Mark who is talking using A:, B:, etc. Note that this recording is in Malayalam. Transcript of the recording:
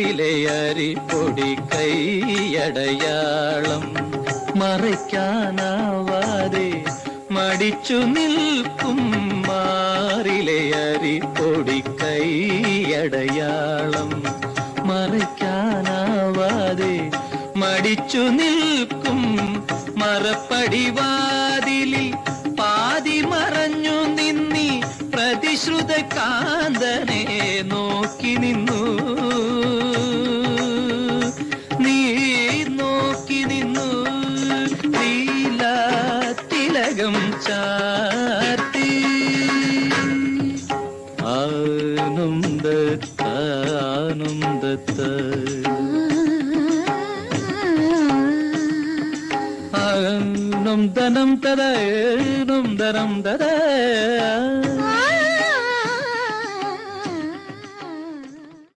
A: മാറിലെ അരിപ്പൊടി കൈയടയാളം മറയ്ക്കാനാവാതെ മടിച്ചു നിൽക്കും മാറിലെ അരിപ്പൊടി കൈയടയാളം മറയ്ക്കാനാവാതെ മടിച്ചു നിൽക്കും മറപ്പടിവാതിലിൽ പാതി മറഞ്ഞു നിന്നി പ്രതിശ്രുത കാന്തനെ നോക്കി നിന്നു തിലകം ചാർത്തി. ആനന്ദത്ത ആനന്ദത്ത. ആനന്ദനം തദ നം തദ